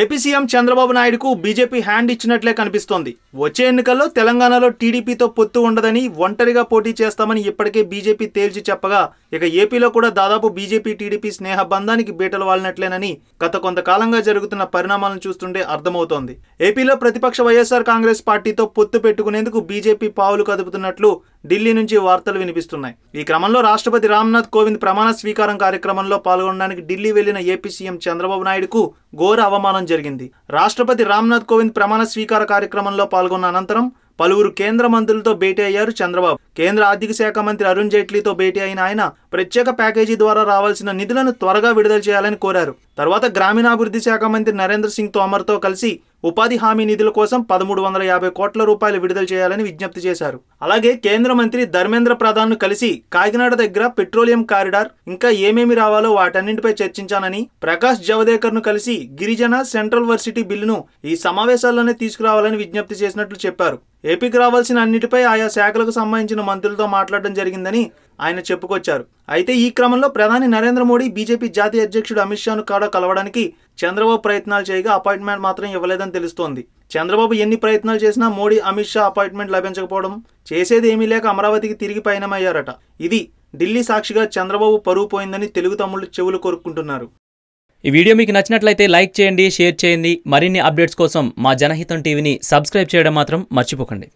AP CM Chandrababu నాయుడుకు BJP hand ఇచ్చినట్లే కనిపిస్తోంది. వచ్చే ఎన్నికల్లో తెలంగాణలో టీడీపీతో పొత్తు ఉండదని ఒంటరిగా పోటీ చేస్తామని ఇప్పటికే బీజేపీ తేల్చి చెప్పగా ఇక ఏపీలో కూడా దాదాపు బీజేపీ టీడీపీ స్నేహ బంధానికి బీటలు వాలినట్లేనని గత కొంతకాలంగా జరుగుతున్న పరిణామాలను చూస్తుంటే అర్థమవుతోంది. ఏపీలో ప్రతిపక్ష వైఎస్ఆర్ కాంగ్రెస్ పార్టీతో పొత్తు పెట్టుకునేందుకు బీజేపీ పావులు కదుపుతున్నట్లు ఢిల్లీ నుంచి వార్తలు వినిపిస్తున్నాయి. ఈ క్రమంలో రాష్ట్రపతి రామ్నాథ్ కోవింద్ ప్రమాణ స్వీకారం కార్యక్రమంలో పాల్గొనడానికి ఢిల్లీ వెళ్ళిన ఏపీ సీఎం చంద్రబాబు నాయుడుకు ఘోర అవమానం జరిగింది. రాష్ట్రపతి రామ్నాథ్ కోవింద్ ప్రమాణ స్వీకార కార్యక్రమంలో పాల్గొన్న అనంతరం పలువురు కేంద్ర మంత్రులతో భేటీ అయ్యారు చంద్రబాబు. కేంద్ర ఆర్థిక శాఖ మంత్రి అరుణ్ జైట్లీతో భేటీ అయిన ఆయన ప్రత్యేక ప్యాకేజీ ద్వారా రావాల్సిన నిధులను త్వరగా విడుదల చేయాలని కోరారు. తర్వాత గ్రామీణాభివృద్ధి శాఖ మంత్రి నరేంద్ర సింగ్ తోమర్తో కలిసి ఉపాధి హామీ నిధుల కోసం పదమూడు వందల యాభై కోట్ల రూపాయలు విడుదల చేయాలని విజ్ఞప్తి చేశారు. అలాగే కేంద్ర మంత్రి ధర్మేంద్ర ప్రధాన్ కలిసి కాకినాడ దగ్గర పెట్రోలియం కారిడార్ ఇంకా ఏమేమి రావాలో వాటన్నింటిపై చర్చించానని ప్రకాష్ జవదేకర్ను కలిసి గిరిజన సెంట్రల్ వర్సిటీ బిల్లును ఈ సమావేశాల్లోనే తీసుకురావాలని విజ్ఞప్తి చేసినట్లు చెప్పారు. ఏపీకి రావాల్సిన అన్నిటిపై ఆయా శాఖలకు సంబంధించిన మంత్రులతో మాట్లాడడం జరిగిందని ఆయన చెప్పుకొచ్చారు. అయితే ఈ క్రమంలో ప్రధాని నరేంద్ర మోడీ బీజేపీ జాతీయ అధ్యక్షుడు అమిత్ షాను కాడ కలవడానికి చంద్రబాబు ప్రయత్నాలు చేయగా అపాయింట్మెంట్ మాత్రం ఇవ్వలేదని తెలుస్తోంది. చంద్రబాబు ఎన్ని ప్రయత్నాలు చేసినా మోడీ అమిత్ షా అపాయింట్మెంట్ లభించకపోవడం చేసేది ఏమీ లేక అమరావతికి తిరిగి పయనమయ్యారట. ఇది ఢిల్లీ సాక్షిగా చంద్రబాబు పరువు పోయిందని తెలుగు తమ్ముళ్ళు చెవులు కోరుకుంటున్నారు ఈ వీడియో మీకు నచ్చినట్లయితే లైక్ చేయండి షేర్ చేయండి. మరిన్ని అప్డేట్స్ కోసం మా జనహితం టీవీని సబ్స్క్రైబ్ చేయడం మాత్రం మర్చిపోకండి.